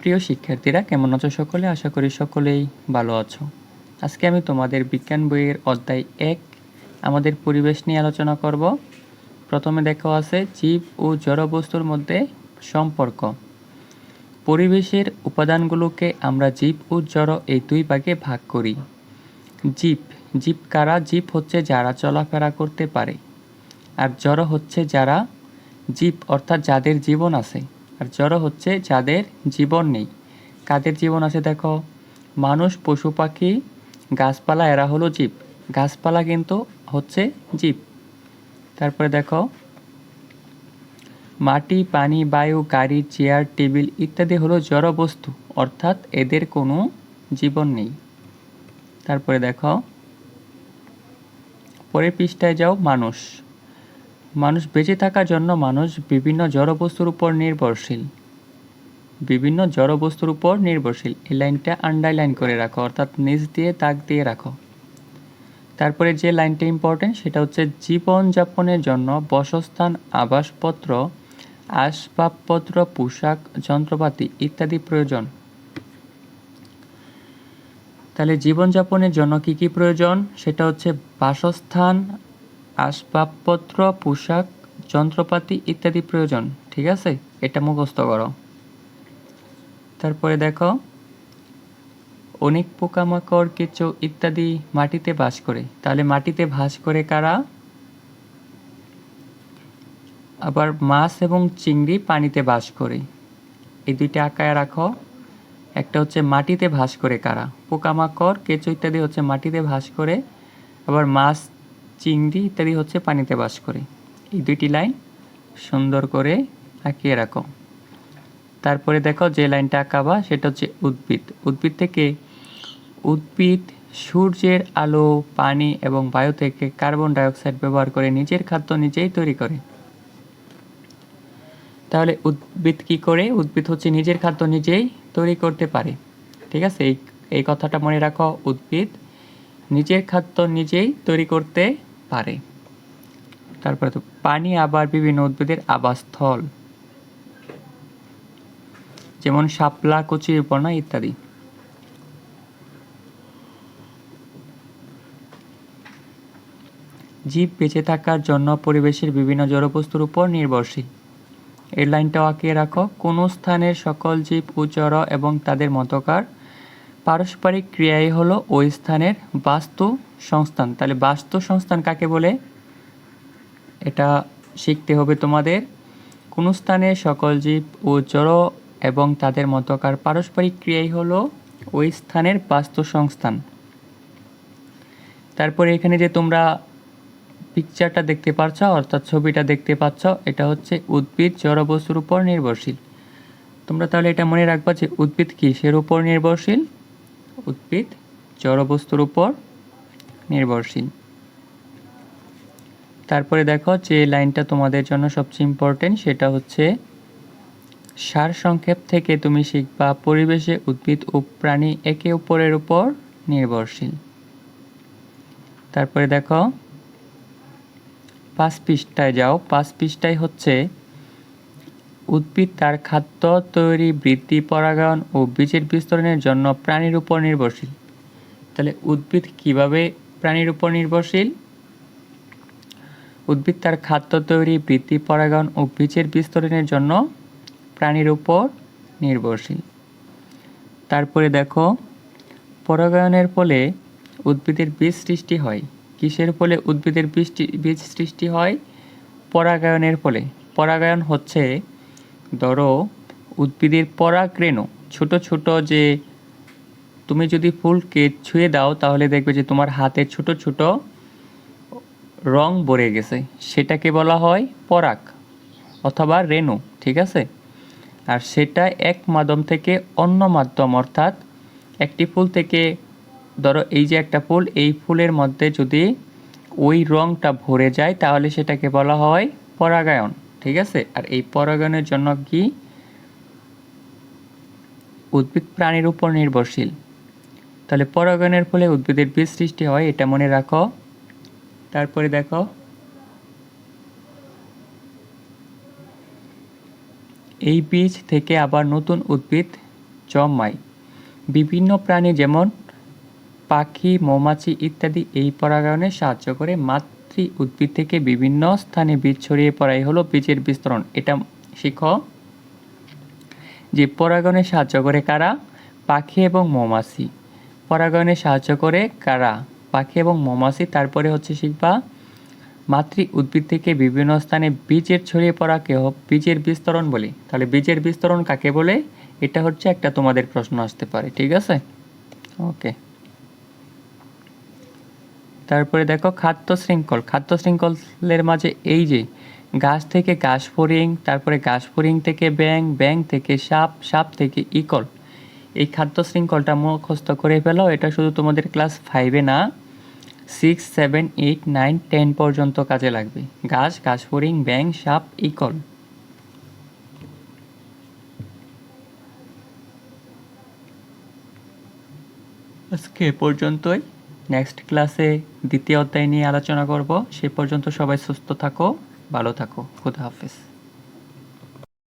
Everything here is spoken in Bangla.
প্রিয় শিক্ষার্থীরা, কেমন আছো সকলে? আশা করি সকলেই ভালো আছো। আজকে আমি তোমাদের বিজ্ঞান বইয়ের অধ্যায় এক, আমাদের পরিবেশ নিয়ে আলোচনা করব। প্রথমে দেখা আছে জীব ও জড় বস্তুর মধ্যে সম্পর্ক। পরিবেশের উপাদানগুলোকে আমরা জীব ও জড় এই দুই ভাগে ভাগ করি। জীব জীব কারা? জীব হচ্ছে যারা চলাফেরা করতে পারে। আর জড় হচ্ছে যারা জীব, অর্থাৎ যাদের জীবন আছে। আর জড় হচ্ছে যাদের জীবন নেই। কাদের জীবন আছে দেখো? মানুষ, পশু, পাখি, গাছপালা, এরা হলো জীব। গাছপালা কিন্তু হচ্ছে জীব। তারপরে দেখো, মাটি, পানি, বায়ু, গাড়ি, চেয়ার, টেবিল ইত্যাদি হলো জড় বস্তু, অর্থাৎ এদের কোনো জীবন নেই। তারপরে দেখো, পরের পৃষ্ঠায় যাও, মানুষ। মানুষ বেঁচে থাকার জন্য মানুষ বিভিন্ন জড়বস্তুর উপর নির্ভরশীল। বিভিন্ন জড়বস্তুর উপর নির্ভরশীল। এই লাইনটা আন্ডারলাইন করে রাখো, অর্থাৎ নিচ দিয়ে দাগ দিয়ে রাখো। তারপরে যে লাইনটা ইম্পর্টেন্ট সেটা হচ্ছে জীবনযাপনের জন্য বসস্থান, আবাসপত্র, আসবাবপত্র, পোশাক, যন্ত্রপাতি ইত্যাদি প্রয়োজন। তাহলে জীবনযাপনের জন্য কি কি প্রয়োজন? সেটা হচ্ছে বাসস্থান আসবাবপত্র, পোশাক, যন্ত্রপাতি ইত্যাদি প্রয়োজন, ঠিক আছে? এটা মুখস্থ করো। তারপরে দেখো, অনেক পোকামাকড়, কেঁচো ইত্যাদি মাটিতে বাস করে। তাহলে মাটিতে বাস করে কারা? আবার মাছ এবং চিংড়ি পানিতে বাস করে। এই দুইটা আঁকায় রাখো। একটা হচ্ছে মাটিতে ভাস করে কারা? পোকামাকড়, কেঁচো ইত্যাদি হচ্ছে মাটিতে ভাস করে। আবার মাছ চিংড়ি ইত্যাদি হচ্ছে পানিতে বাস করে। এই দুইটি লাইন সুন্দর করে আঁকিয়ে রাখো। তারপরে দেখো যে লাইনটা আঁকাবা, সেটা হচ্ছে উদ্ভিদ। উদ্ভিদ থেকে উদ্ভিদ সূর্যের আলো, পানি এবং বায়ু থেকে কার্বন ডাইঅক্সাইড ব্যবহার করে নিজের খাদ্য নিজেই তৈরি করে। তাহলে উদ্ভিদ কি করে? উদ্ভিদ হচ্ছে নিজের খাদ্য নিজেই তৈরি করতে পারে। ঠিক আছে? এই এই কথাটা মনে রাখো, উদ্ভিদ নিজের খাদ্য নিজেই তৈরি করতে পারে। তারপরে তো পানি আবার বিভিন্ন উদ্ভিদের আবাসস্থল। যেমন শাপলা কচুরিপনা ইত্যাদি। জীব বেঁচে থাকার জন্য পরিবেশের বিভিন্ন জড়বস্তুর উপর নির্ভরশীল। এর লাইনটাও আঁকিয়ে রাখো। কোনো স্থানের সকল জীব জড় এবং তাদের মতকার পারস্পরিক ক্রিয়াই হলো ওই স্থানের বাস্তু সংস্থান। তাহলে বাস্তু সংস্থান কাকে বলে? এটা শিখতে হবে তোমাদের। কোন স্থানে সকল জীব ও জড় এবং তাদের মতকার পারস্পরিক ক্রিয়াই হলো ওই স্থানের বাস্তু সংস্থান। তারপরে এখানে যে তোমরা পিকচারটা দেখতে পাচ্ছ, অর্থাৎ ছবিটা দেখতে পাচ্ছ, এটা হচ্ছে উদ্ভিদ জড় বস্তুর উপর নির্ভরশীল। তোমরা তাহলে এটা মনে রাখবা যে উদ্ভিদ কিসের উপর নির্ভরশীল? উদ্ভিদ জড়বস্তুর উপর নির্ভরশীল। তারপরে দেখো যে লাইনটা তোমাদের জন্য সবচেয়ে ইম্পর্টেন্ট সেটা হচ্ছে সার সংক্ষেপ থেকে তুমি শিখবা পরিবেশে উদ্ভিদ ও প্রাণী একে অপরের উপর নির্ভরশীল। তারপরে দেখো পাঁচ পৃষ্ঠায় যাও। পাঁচ পৃষ্ঠায় হচ্ছে উদ্ভিদ তার খাদ্য তৈরি, বৃদ্ধি, পরাগায়ন ও বীজের বিস্তরণের জন্য প্রাণীর উপর নির্ভরশীল। তাহলে উদ্ভিদ কীভাবে প্রাণীর উপর নির্ভরশীল? উদ্ভিদ তার খাদ্য তৈরি, বৃদ্ধি, পরাগায়ন ও বীজের বিস্তরণের জন্য প্রাণীর উপর নির্ভরশীল। তারপরে দেখো, পরাগায়নের ফলে উদ্ভিদের বীজ সৃষ্টি হয়। কিসের ফলে উদ্ভিদের বৃষ্টি বীজ সৃষ্টি হয়? পরাগায়নের ফলে। পরাগায়ন হচ্ছে ধরো, উদ্ভিদের পরাগরেণু, ছোট ছোট যে তুমি যদি ফুলকে ছুঁয়ে দাও, তাহলে দেখবে যে তোমার হাতে ছোট ছোট রং ভরে গেছে। সেটাকে বলা হয় পরাগ অথবা রেণু, ঠিক আছে? আর সেটা এক মাধ্যম থেকে অন্য মাধ্যম, অর্থাৎ একটি ফুল থেকে, ধরো এই যে একটা ফুল, এই ফুলের মধ্যে যদি ওই রংটা ভরে যায়, তাহলে সেটাকে বলা হয় পরাগায়ন। ঠিক আছে? আর এই পরাগায়নের জন্য কি? উদ্ভিদ প্রাণীর উপর নির্ভরশীল। তাহলে পরাগায়নের ফলে উদ্ভিদের বীজ সৃষ্টি হয়, এটা মনে রাখো। তারপরে দেখো। এই বীজ থেকে আবার নতুন উদ্ভিদ জন্মায়। বিভিন্ন প্রাণী যেমন পাখি, মৌমাছি ইত্যাদি এই পরাগায়নে সাহায্য করে মাতৃ উদ্ভিদ থেকে বিভিন্ন স্থানে বীজ ছড়িয়ে পড়াই হলো বীজের বিস্তরণ। এটা শিখ। যে পরাগণে সাহায্য করে কারা? পাখি এবং মৌমাছি। পরাগণে সাহায্য করে কারা? পাখি এবং মৌমাছি। তারপরে হচ্ছে শিখবা, মাতৃ উদ্ভিদ থেকে বিভিন্ন স্থানে বীজের ছড়িয়ে পড়াকে বীজের বিস্তরণ বলি। তাহলে বীজের বিস্তরণ কাকে বলে? এটা হচ্ছে একটা তোমাদের প্রশ্ন আসতে পারে। ঠিক আছে? ওকে তারপরে দেখো খাদ্য শৃঙ্খল। খাদ্য শৃঙ্খলের মাঝে এই যে গাছ থেকে ঘাস ফড়িং তারপরে ঘাস ফড়িং থেকে ব্যাং ব্যাং থেকে সাপ সাপ থেকে ইকল। এই খাদ্য শৃঙ্খলটা মুখস্থ করে ফেলো, এটা শুধু তোমাদের ক্লাস ফাইভে না six seven eight nine ten পর্যন্ত কাজে লাগবে। গাছ ঘাস ফড়িং ব্যাং সাপ, ইকল। আজকে পর্যন্তই। নেক্সট ক্লাসে দ্বিতীয় অধ্যায় নিয়ে আলোচনা করব। সে পর্যন্ত সবাই সুস্থ থাকো, ভালো থাকো। খুদা হাফেজ।